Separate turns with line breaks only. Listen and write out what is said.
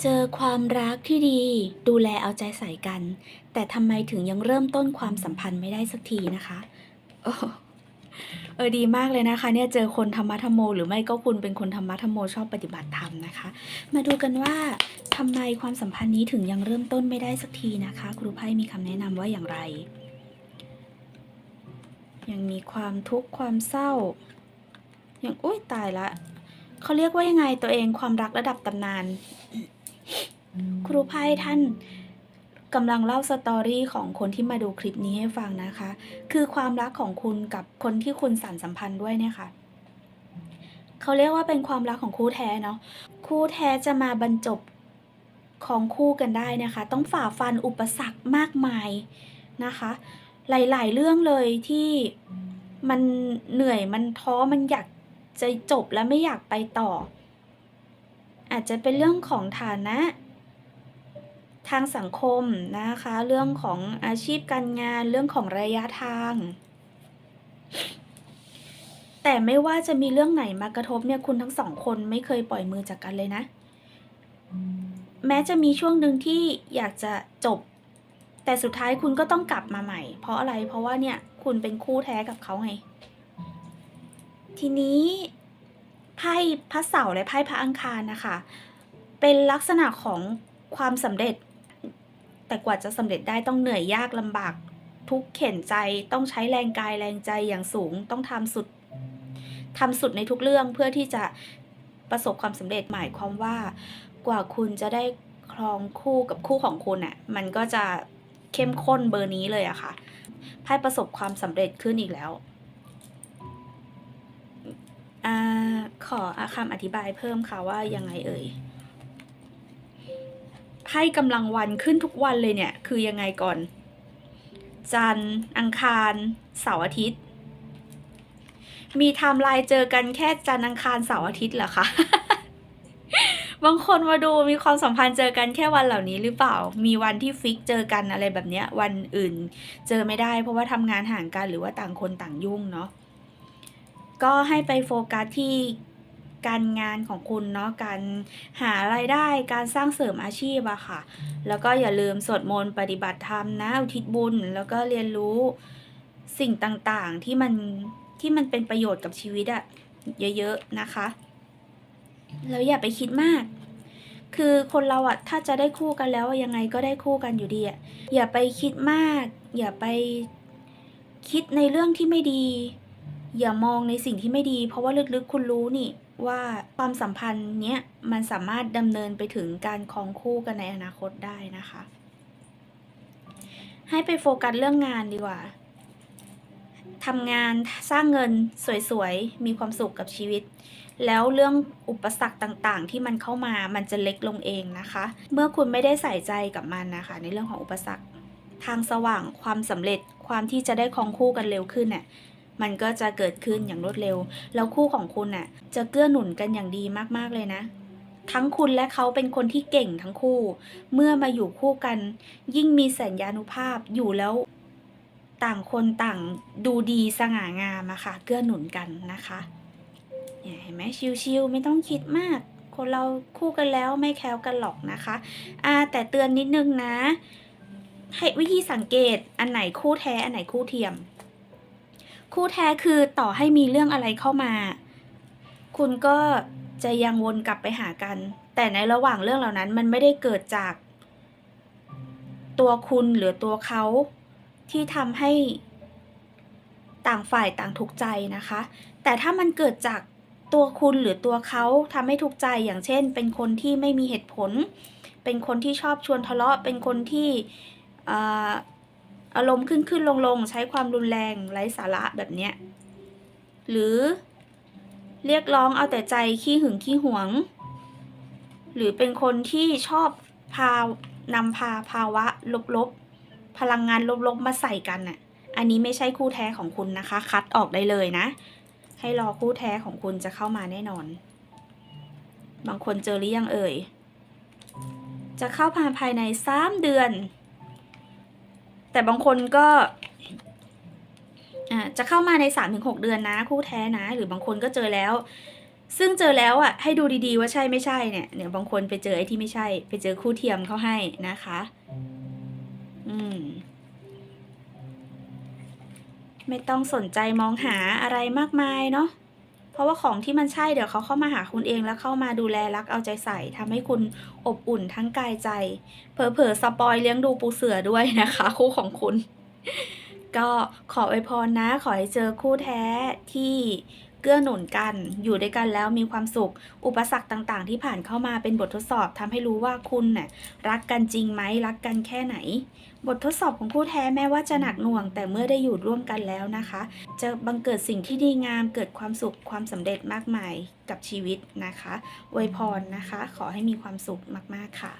เจอความรักที่ดีดูแลเอาใจใส่กัน แต่ทำไมถึงยังเริ่มต้นความสัมพันธ์ไม่ได้สักทีนะคะโอ้เออดีมากเลยนะคะเนี่ยเจอคนธรรมะธรรมโม หรือไม่ก็คุณเป็นคนธรรมะธรรมโมชอบปฏิบัติธรรมนะคะ มาดูกันว่าทำไมความสัมพันธ์นี้ถึงยังเริ่มต้นไม่ได้สักทีนะคะ ครูไพ่มีคำแนะนำว่าอย่างไร ยังมีความทุกข์ความเศร้ายังอุ้ยตายละเขาเรียกว่ายังไงตัวเองความรักระดับตำนาน ครูไพ่ท่านกำลังเล่าสตอรี่ของคนที่มาดูคลิปนี้ให้ฟังนะคะ คือความรักของคุณกับคนที่คุณสานสัมพันธ์ด้วยเนี่ยค่ะเขาเรียกว่าเป็นความรักของคู่แท้เนาะคู่แท้จะมาบรรจบของคู่กันได้นะคะ ต้องฝ่าฟันอุปสรรคมากมายนะคะ หลาย ๆ เรื่องเลยที่มันเหนื่อยมันท้อมันอยากจะจบและไม่อยากไปต่อ อาจจะเป็นเรื่องของฐานะ ทางสังคมนะคะ เรื่องของอาชีพการงานเรื่องของระยะทาง แต่ไม่ว่าจะมีเรื่องไหนมากระทบเนี่ยคุณทั้งสองคนไม่เคยปล่อยมือจากกันเลยนะ แม้จะมีช่วงหนึ่งที่อยากจะจบ แต่สุดท้ายคุณก็ต้องกลับมาใหม่ เพราะอะไรเพราะว่าเนี่ยคุณเป็นคู่แท้กับเขาไง ทีนี้ไพ่พระเสาร์และไพ่พระอังคารนะคะ เป็นลักษณะของความสำเร็จ แต่กว่าจะสำเร็จได้ต้องเหนื่อยยากลำบาก ทุกเข็นใจต้องใช้แรงกายแรงใจอย่างสูงต้องทำสุดทำสุดในทุกเรื่องเพื่อที่จะประสบความสำเร็จหมายความว่า กว่าคุณจะได้ครองคู่กับคู่ของคุณอะมันก็จะเข้มข้นเบอร์นี้เลยอะค่ะไพ่ประสบความสำเร็จขึ้นอีกแล้วอาขอคำอธิบายเพิ่มค่ะว่ายังไงเอ่ย ไพ่กำลังวันขึ้นทุกวันเลยเนี่ย คือยังไงก่อน จันทร์อังคารเสาร์อาทิตย์ มีไทม์ไลน์เจอกันแค่จันทร์อังคารเสาร์อาทิตย์เหรอคะบางคนมาดูมีความสัมพันธ์เจอกันแค่วันเหล่านี้หรือเปล่า มีวันที่ฟิกเจอกันอะไรแบบเนี้ย วันอื่นเจอไม่ได้ เพราะว่าทำงานห่างกันหรือว่าต่างคนต่างยุ่งเนาะก็ให้ไปโฟกัสที่ การงานของคุณเนาะการหารายได้การสร้างเสริมอาชีพอะค่ะ แล้วก็อย่าลืมสวดมนต์ปฏิบัติธรรมนะอุทิศบุญ แล้วก็เรียนรู้สิ่งต่างๆที่มันที่มันเป็นประโยชน์กับชีวิตอะเยอะๆนะคะแล้วอย่าไปคิดมาก คือคนเราอะถ้าจะได้คู่กันแล้วอะยังไงก็ได้คู่กันอยู่ดีอะอย่าไปคิดมาก อย่าไปคิดในเรื่องที่ไม่ดี อย่ามองในสิ่งที่ไม่ดี เพราะว่าลึกๆคุณรู้นี่ ว่าความสัมพันธ์เนี้ยมันสามารถดำเนินไปถึงการคองคู่กันในอนาคตได้นะคะ ให้ไปโฟกัสเรื่องงานดีกว่าทำงานสร้างเงินสวยๆ มีความสุขกับชีวิต แล้วเรื่องอุปสรรคต่างๆ ที่มันเข้ามามันจะเล็กลงเองนะคะ เมื่อคุณไม่ได้ใส่ใจกับมันนะคะ ในเรื่องของอุปสรรค ทางสว่างความสำเร็จความที่จะได้คองคู่กันเร็วขึ้นน่ะ มันก็จะเกิดขึ้นอย่างรวดเร็ว แล้วคู่ของคุณน่ะ จะเกื้อหนุนกันอย่างดีมากๆเลยนะ ทั้งคุณและเขาเป็นคนที่เก่งทั้งคู่ เมื่อมาอยู่คู่กัน ยิ่งมีสัญญานุภาพอยู่แล้วต่างคนต่างดูดีสง่างามอะค่ะ เกื้อหนุนกันนะคะเนี่ยเห็นไหมชิวๆไม่ต้องคิดมาก คนเราคู่กันแล้วไม่แคล้วกันหรอกนะคะอ่าแต่เตือนนิดนึงนะ ให้วิธีสังเกตอันไหนคู่แท้อันไหนคู่เทียม คู่แท้คือต่อให้มีเรื่องอะไรเข้ามา คุณก็จะยังวนกลับไปหากัน แต่ในระหว่างเรื่องเหล่านั้นมันไม่ได้เกิดจาก ตัวคุณหรือตัวเขา ที่ทำให้ต่างฝ่ายต่างทุกข์ใจนะคะ แต่ถ้ามันเกิดจากตัวคุณหรือตัวเขาทำให้ทุกข์ใจอย่างเช่น เป็นคนที่ไม่มีเหตุผล เป็นคนที่ชอบชวนทะเลาะเป็นคนที่ อารมณ์ขึ้นขึ้นลงลงใช้ความรุนแรงไร้สาระแบบเนี้ยหรือเรียกร้องเอาแต่ใจขี้หึงขี้หวง หรือเป็นคนที่ชอบพานำพาภาวะลบๆ พลังงานลบๆมาใส่กันน่ะอันนี้ไม่ใช่คู่แท้ของคุณนะคะ คัดออกได้เลยนะ ให้รอคู่แท้ของคุณจะเข้ามาแน่นอน บางคนเจอหรือยังเอ่ยจะเข้ามาภายในสามเดือน แต่บางคนก็อ่าจะเข้ามาในสามถึงหกเดือนนะ คู่แท้นะ หรือบางคนก็เจอแล้ว ซึ่งเจอแล้วอะให้ดูดีๆว่าใช่ไม่ใช่เนี่ยเนี่ยบางคนไปเจอไอ้ที่ไม่ใช่ ไปเจอคู่เทียมเขาให้นะคะ อืม ไม่ต้องสนใจมองหาอะไรมากมายเนาะ เพราะว่าของที่มันใช่เดี๋ยวเขาเข้ามาหาคุณเองแล้วเข้ามาดูแลรักเอาใจใส่ทำให้คุณอบอุ่นทั้งกายใจ เผลอๆสปอยเลี้ยงดูปูเสือด้วยนะคะ คู่ของคุณ ก็ขออวยพรนะ ขอให้เจอคู่แท้ที่ เกื้อหนุนกัน อยู่ด้วยกันแล้วมีความสุข อุปสรรคต่างๆ ที่ผ่านเข้ามาเป็นบททดสอบทำให้รู้ว่าคุณน่ะรักกันจริงไหมรักกันแค่ไหน บททดสอบของคู่แท้แม้ว่าจะหนักหน่วง แต่เมื่อได้อยู่ร่วมกันแล้วนะคะ จะบังเกิดสิ่งที่ดีงามเกิดความสุขความสำเร็จมากมายกับชีวิตนะคะอวยพรนะคะ ขอให้มีความสุขมากๆค่ะ